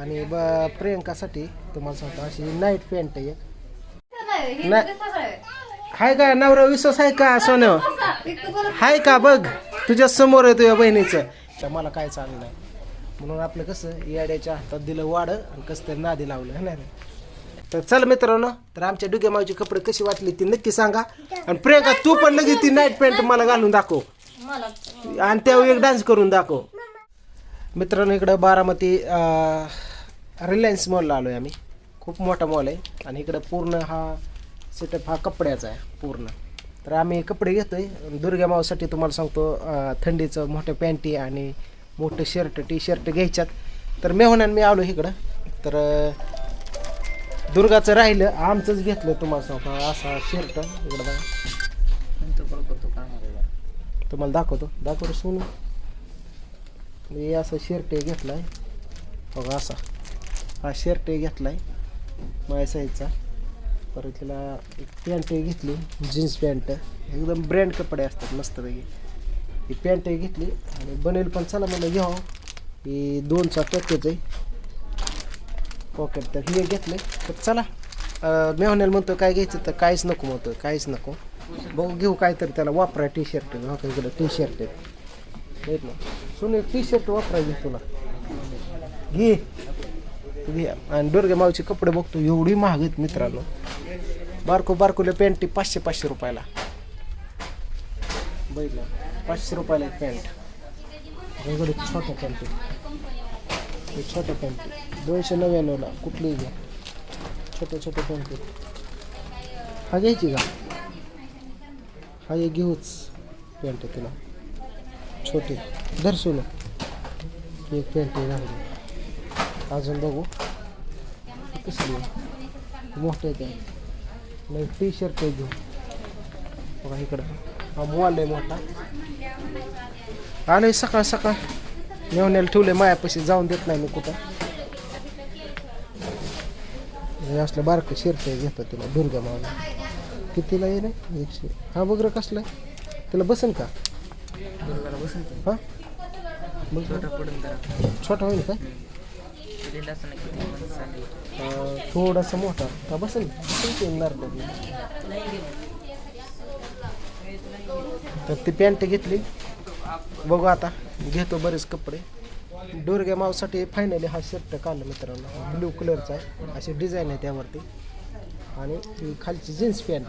आणि ब प्रियंकासाठी तुम्हाला सांगतो अशी नाईट पॅन्ट आहे. सगळं आहे. हाय का नवरा विश्वास आहे का एक बोलत हाय का बघ तुझ्या समोर आहे तुझ्या बहिणीचं. तर मला काय चाललं नाही म्हणून आपलं कसं याड्याच्या हातात दिलं वाड आणि कसं तरी नादी लावलं है ना रे? तर चल मित्रांनो तर आमच्या डुग्या मावची कपडे कशी वाटली ती नक्की सांगा. आणि प्रियंका तू पण लगेच ती नाईट पॅन्ट मला घालून दाखव. मला आणि त्यावर एक डान्स करून दाखव. मित्रांनो इकडं बारामती रिलायन्स मॉलला आलो आहे आम्ही. खूप मोठा मॉल आहे. आणि इकडं पूर्ण हा सेटअप हा कपड्याचा आहे पूर्ण. तर आम्ही कपडे घेतो आहे दुर्गा मावसाठी तुम्हाला सांगतो थंडीचं मोठं पॅन्टी आणि मोठं शर्ट टी शर्ट घ्यायच्यात. तर मेहण्यानं मी आलो इकडं. तर दुर्गाचं राहिलं. आमचंच घेतलं तुम्हाला सांगतो. असा शर्ट इकडं तुम्हाला दाखवतो. दाखवतो सोनू. मी असं शर्ट घेतलाय. बघा असा. हा शर्ट आहे माझ्या साईजचा. परत तिला एक पॅन्ट घेतली जीन्स पॅन्ट एकदम ब्रँड कपडे असतात मस्तपैकी. ही पॅन्ट घेतली आणि बनेल पण चला मला घ्यावं. ही दोनचा पॅकेज आहे. पॉकेट तर हे घेतलं. तर चला मेहनेल म्हणतो काय घ्यायचं तर काहीच नको म्हणतो काहीच नको. बघू घेऊ काय तर त्याला वापरा टी शर्ट हो टी शर्ट आहेत ना? सुनील टी शर्ट वापरायची तुला. घे. घ्या आणि दुर्गा मावचे कपडे बघतो एवढी महाग आहेत मित्रांनो. बारको बारकोले पॅन्ट पाचशे पाचशे रुपयाला. बघितलं? पाचशे रुपयाला एक पॅन्ट इकडे छोट्या पॅन्ट हे छोट्या पॅन्ट दोनशे नव्याण्णवला कुठलीही घ्या छोट्या छोट्या पॅन्ट हा घ्यायची का? हा एक घेऊच पॅन्ट तुला. छोटी. धर एक पॅन्ट घालून अजून बघू. कसली? आहे मोठे आहे नाही टी शर्ट घेऊ बघा इकडं. हा मॉल आहे मोठा. आलोय सकाळ सकाळ नेवण्याला ठेवले मायापाशी जाऊन देत नाही मी कुठं. असलं बारकं शिरत घेतो तिला दुर्गा मावला कितीला येईल एकशे. हा बघ रे कसलं? तिला बसन का? हा? मग छोटा होईल काय अं, थोडासा मोठा. का बसेल? कधी? तर ती पॅन्ट घेतली. बघू आता. घेतो बरेच कपडे. डोरग्या मावसाठी फायनली हा शर्ट काढला मित्रांनो. ब्ल्यू कलरचा आहे. अशी डिझाईन आहे त्यावरती. आणि ही खालची जीन्स पॅन्ट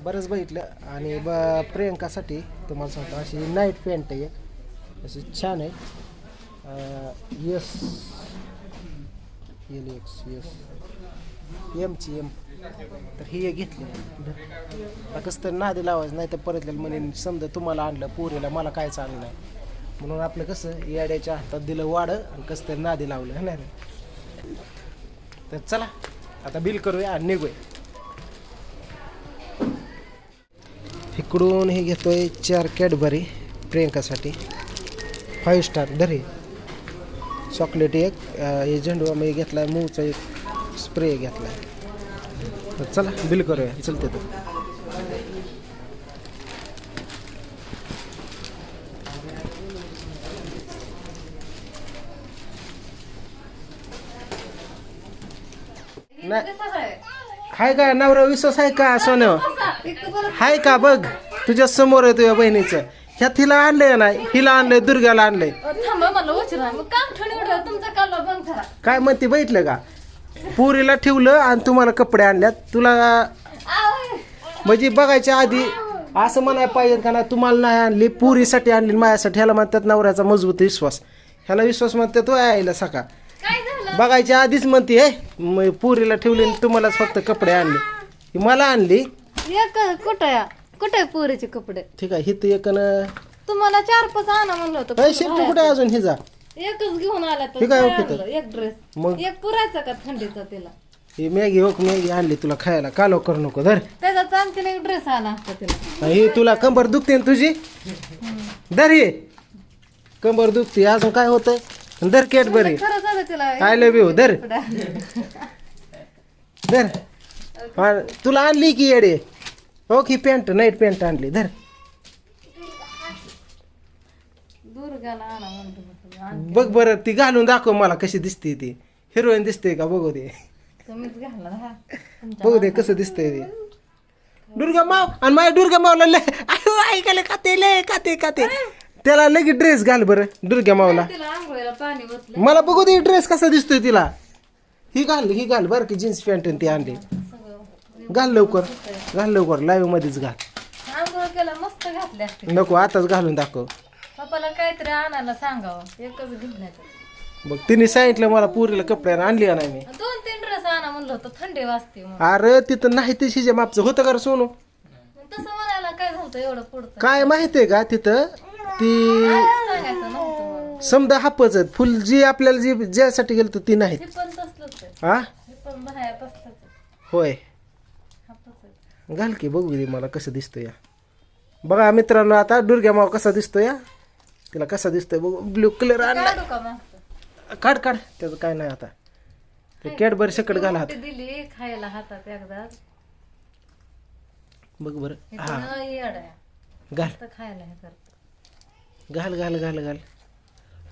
बरंच बघितलं. आणि ब प्रियंकासाठी तुम्हाला सांगतो अशी नाईट पॅन्ट आहे एक. अशी छान आहे. यस एल एक्स एम एमची एम तर ही एक घेतली. आता कसं तर नादी लावायचं नाही तर परत म्हणे समजा तुम्हाला आणलं पोरीला मला काय चाललं नाही. म्हणून आपलं कसं याड्याच्या हातात दिलं वाढं आणि कसं तरी नादी लावलं है ना तर चला आता बिल करूया आणि निघूया. इकडून हे घेतोय चार कॅडबरी प्रियंकासाठी. फाईव्ह स्टार दरी चॉकलेट एक हे झेंडू मी घेतलाय मूचा एक स्प्रे घेतलाय. तर चला बिल करूया. चलते तो आहे. हाय का नवरा विश्वास आहे का बोलत हाय का बघ. तुझ्या समोर आहे तुझ्या बहिणीचं. ह्यात हिला आणलंय नाही हिला आणलंय दुर्गाला आणलंय. थांबा मला उशिरा मग काम ठेवून एवढं तुमचा काल बंद करा. काय म्हणते बघितलं का? पुरीला ठेवलं आणि तुम्हाला कपडे आणल्यात. तुला. म्हणजे बघायच्या आधी असं म्हणायला पाहिजे का ना तुम्हाला नाही आणली पुरीसाठी आणली आणि माझ्यासाठी. ह्याला म्हणतात नवऱ्याचा मजबूत विश्वास. ह्याला विश्वास म्हणतात तो यायला सका. बघायच्या आधीच म्हणते हे पुरीला ठेवली तुम्हालाच फक्त कपडे आणले. मला आणली. कुठं कुठं पोरीचे कपडे? ठीक आहे हिथं एक न- तुम्हाला चार पाच आणा म्हणलं होतं पैसे तू कुठे आहे अजून? हिजा. एकच घेऊन आला तर ठीक आहे, काय ओके तर. आणलं? एक ड्रेस मग? एक पुरायचा का थंडीचा तिला? ही मॅगी हो मॅगी आणली तुला खायला. कालो करू नको धर. त्याचा एक ड्रेस आला असता तिला. ही तुला कंबर दुखते ना तुझी? धर हे. कंबर दुखते. अजून काय होतंय? धर केट बरी. खरंच आलं तिला. आय लव्ह यू धर. धर. हा, तुला आणली की येडे? हो की पॅन्ट नाईट पॅन्ट आणली. धर. दुर्गाला आणा म्हणतो आणि बघ बरं ती घालून दाखव मला कशी दिसते ती. हिरोईन दिसते का बघू दे. तुम्हीच घालणार हा. तुमच्या बघू दे कसं दिसतंय ते. दुर्गा माव आणि माझ्या दुर्गा मावला लय आयो, ऐकायला खाते लय खाते खाते. त्याला लगेच ड्रेस घाल बरं दुर्गा मावला. तिला आंघोळीला पाणी ओतलं. मला बघू दे ड्रेस कसा दिसतोय तिला. ही घाल ही घाल बरं की जीन्स पॅन्ट ती आणली. घाल लवकर. घाल लवकर. लाईव्ह मध्येच घाल. आंघोळ केला मस्त घातले असते. नको आताच घालून दाखव. पप्पाला काहीतरी आणायला सांगावं. एकच घेऊन बघ तिने सांगितलं मला पुरीला कपडे आणली का नाही मी. दोन तीन ड्रेस आणा म्हणलं होतं थंडी वाजते अरे तिथं नाही ते शिजे मापचं होतं का रे सोनू? तसं म्हणायला काय झालं एवढं पुढचं. काय माहितीये का तिथं? ती सांगायचं नव्हतं मग समजा हापच फुल जी आपल्याला जी ज्यासाठी गेलं ती नाहीत. हे पण तसलंच आहे. हा हे पण बाहेर तसलंच आहे. होय. घाल की बघू दे मला कसं दिसतोय या. बघा मित्रांनो आता दुर्गा माव कसा दिसतोय या. तिला कसा दिसतोय बघू. ब्ल्यू कलर आणला. काढू काढ त्याचं काय नाही आता. ते कॅडबरी सकट घाला हात. दिली खायला हातात एकदाच बघ बरं. हे. घाल. तर खायला हे करत. घाल घाल घाल घाल.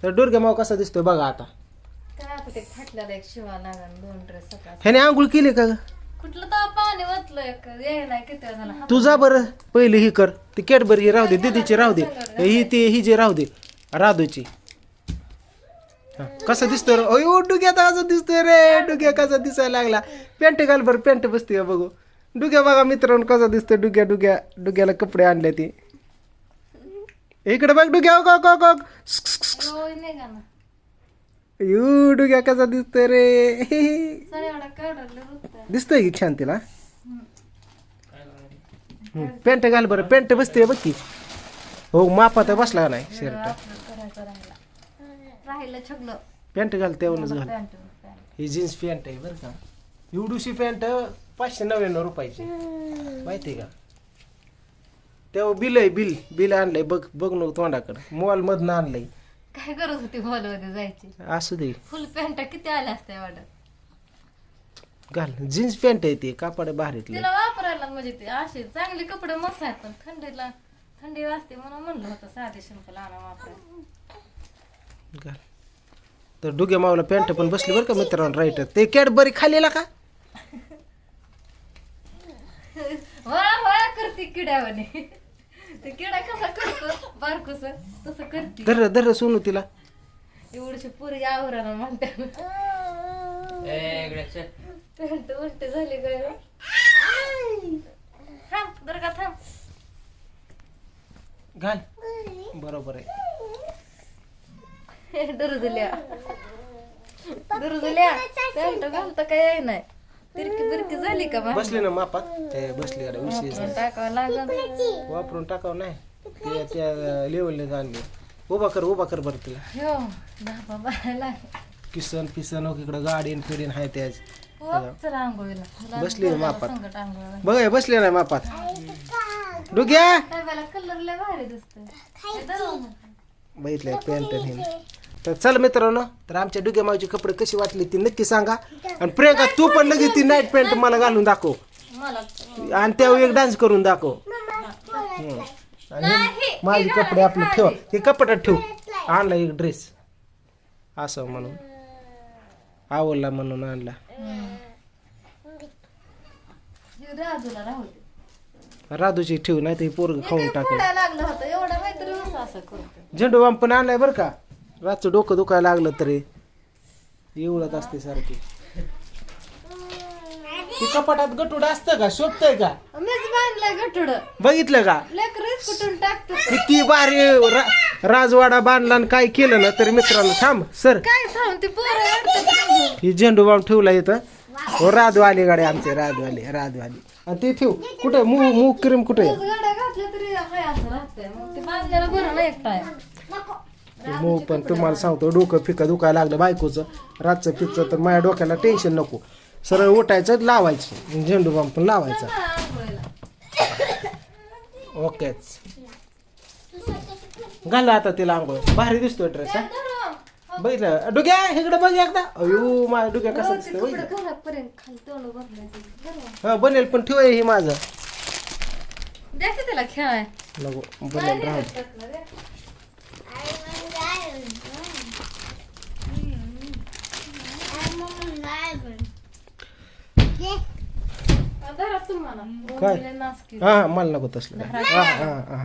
तर दुर्गा माव कसा दिसतोय बघा आता. काय आता ते फाटल्याला एक शिवा लागन दोन ड्रेस सकाळ ह्याने आंघोळ केली का ग? कुठलं तर पाणी ओतलंय याय नाही किती वेळ झाला? हात- तू जा बरं पहिली ही कर. ती कॅडबरी ही राहू दे दीदीची राहू दे. ही ती ही जी राहू दे. राधूची. हा, कसा दिसतोय रे? अयो डुग्या कसा दिसतोय रे. डुग्या कसा दिसायला लागला. पॅन्ट घाल बरं पॅन्ट बसते बघू. डुग्या बघा मित्रांनो कसा दिसतोय डुग्या डुग्या डुग्याला कपडे आणले ती. इकडे बघ डुग्या नाही का ना. यू डुग्या कसा दिसतोय रे. दिसतोय की छान तिला पॅन्ट घाल बरं पॅन्ट बसते बघ की. हो मापात बसला नाही शर्ट पॅन्ट घाल तेवढंच घाल. ही जीन्स पॅन्ट आहे बरं का. एवढीशी पॅन्ट पाचशे नव्याण्णव रुपयाची. माहिती का? तेव्हा बिल आहे बिल. बिल आणलंय बघ बघ नको तोंडाकडं. मॉल मधनं आणलंय. काय गरज होती मॉलमध्ये जायची? असू दे. फुल पॅन्ट किती आल्या असत्या एवढं घाल. जीन्स पॅन्ट आहे ती कापड भारीतलं तिला वापरायला म्हणजे ते असे चांगले कपडे मस्त आहेत पण थंडीला थंडी वाजते म्हणून म्हणलं होतं साधे सिंपल आणा वापरायला घाल. तर डुग्या मावला पॅन्ट पण बसली बरं का मित्रांनो राईट ते कॅडबरी खाल्लेला का? वळा वळा करते किड्यावाने. ते किडा कसा करतो? बारकोस तसं करते. धर धर सोनू तिला. एवढीशी पुरी आवरण म्हणते. पॅन्ट उलट झाली काय रे? थांब बरं का थांब. घाल. बरोबर आहे. दुरुजल्या दुरुजल्या पॅन्ट घालता काय नाही तिरकी बिरकी झाली का मग? बसले ना मापात? ते बसले जरा विशेष नाही. टाकावं लागल. वापरून टाकावं नाही. ते त्या लेवलने आणले उभा कर उभा कर बरं तिला. हो बायला किसन पिसन इकडं गाडीन फिडीन हाय त्याच चला आंघोळीला. बसली ना मापात. संकट आंघोळीला. बघ हे बसले नाही मापात. डुग्या काय कलर लय भारी दिसतोय. बघितलंय पॅन्ट हे. तर चल मित्रांनो तर आमच्या डुग्या मावचे कपडे कशी वाटली ती नक्की सांगा. आणि प्रियंका तू पण लगेच ती नाईट पॅन्ट मला घालून दाखव. आणि त्यावर एक डान्स करून दाखव. आणि माझे कपडे आपले ठेव. हे कपड्यात ठेव. आणला एक ड्रेस असं म्हणून. आवडला म्हणून आणला. राजूला राधूची ठेव नाही तर पोरग खाऊन टाकेल. फोडायला लागलं होतं एवढं माहिती असं असं करतो झेंडू बाम पण आणलाय बरं का? रातचं डोकं दुखायला लागलं तरी. एवढंच असते सारखी. ती कपाटात गटूड असतं का? शोभतंय का? मीच बांधलंय गठुड बघितलं का? लेकरीच कुठून टाकतो किती भारी रा- राजवाडा बांधला आणि काय केलं ना तरी मित्रांनो थांब सर. काय थांब ती पोरं वाटतं ही झेंडू बाम ठेवला इथं. हो राधू आली गाडी आमचे राधू आली राधू आली आणि ते ठेव. कुठे? मू मू क्रीम कुठे गाड्या घातल्या तरी हाय असं राहतंय. मग ते बांधलेलं बरं ना एक टाइम मग पण तुम्हाला सांगतो डोकं फिकं दुखायला लागलं बायकोचं रातचं पिचं तर माझ्या डोक्याला टेन्शन नको. सरळ उठायचं लावायचं. झेंडू बाम पण लावायचा. ओकेच. घाला आता तिला आंघोळ. भारी दिसतोय ड्रेस हा. बघितलं? डुग्या इकडे बघ एकदा. अयो माझ्या डुग्या कसा दिसतोय तोंड भरलं हा बनेल पण ठेव हे माझं. त्याला खेळाय नको बनेल राहू 되는 거야? 음. 안 먹는 라이브. 예. घरातून म्हणा. हा मला लागत असलं हा हा हा